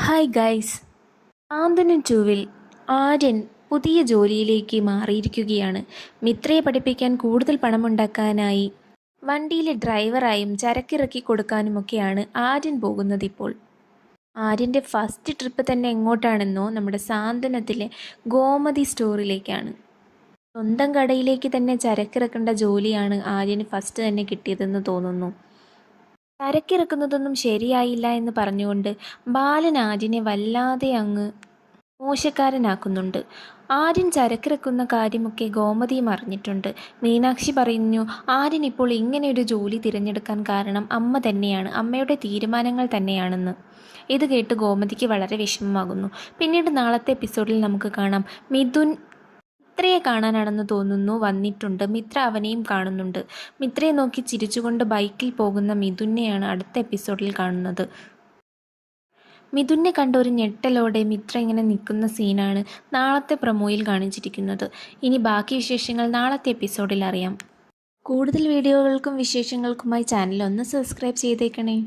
Hi guys. ആന്തനും ടൂവിൽ ആര്യൻ പുതിയ ജോലിയിലേക്ക് മാറിയിരിക്കുകയാണ്. മിത്രയെ പഠിപ്പിക്കാൻ കൂടുതൽ പണമുണ്ടാക്കാനായി വണ്ടിയിലെ ഡ്രൈവറായും ചരക്കിറക്കി കൊടുക്കാനുമൊക്കെയാണ് ആര്യൻ പോകുന്നത് ഇപ്പോൾ. ആര്യന്റെ ഫസ്റ്റ് ട്രിപ്പ് തന്നെ എങ്ങോട്ടാണെന്നോ നമ്മുടെ സാന്ത്വനത്തിലെ ഗോമതി സ്റ്റോറിലേക്കാണ്. സ്വന്തം കടയിലേക്ക് തന്നെ ചരക്കിറക്കേണ്ട ജോലിയാണ് ആര്യന് ഫസ്റ്റ് തന്നെ കിട്ടിയതെന്ന് തോന്നുന്നു. ചരക്കിറക്കുന്നതൊന്നും ശരിയായില്ല എന്ന് പറഞ്ഞുകൊണ്ട് ബാലൻ ആര്യനെ വല്ലാതെ അങ്ങ് മോശക്കാരനാക്കുന്നുണ്ട്. ആര്യൻ ചരക്കിറക്കുന്ന കാര്യമൊക്കെ ഗോമതിയും അറിഞ്ഞിട്ടുണ്ട്. മീനാക്ഷി പറയുന്നു ആര്യൻ ഇപ്പോൾ ഇങ്ങനെ ഒരു ജോലി തിരഞ്ഞെടുക്കാൻ കാരണം അമ്മ തന്നെയാണ് അമ്മയുടെ തീരുമാനങ്ങൾ തന്നെയാണെന്ന്. ഇത് കേട്ട് ഗോമതിക്ക് വളരെ വിഷമമാകുന്നു. പിന്നീട് നാളത്തെ എപ്പിസോഡിൽ നമുക്ക് കാണാം. മിഥുൻ മിത്രയെ കാണാനാണെന്ന് തോന്നുന്നു വന്നിട്ടുണ്ട്. മിത്ര അവനെയും കാണുന്നുണ്ട്. മിത്രയെ നോക്കി ചിരിച്ചുകൊണ്ട് ബൈക്കിൽ പോകുന്ന മിഥുനെയാണ് അടുത്ത എപ്പിസോഡിൽ കാണുന്നത്. മിഥുനെ കണ്ട ഒരു ഞെട്ടലോടെ മിത്ര ഇങ്ങനെ നിൽക്കുന്ന സീനാണ് നാളത്തെ പ്രൊമോയിൽ കാണിച്ചിരിക്കുന്നത്. ഇനി ബാക്കി വിശേഷങ്ങൾ നാളത്തെ എപ്പിസോഡിൽ അറിയാം. കൂടുതൽ വീഡിയോകൾക്കും വിശേഷങ്ങൾക്കുമായി ചാനൽ ഒന്ന് സബ്സ്ക്രൈബ് ചെയ്തേക്കണേ.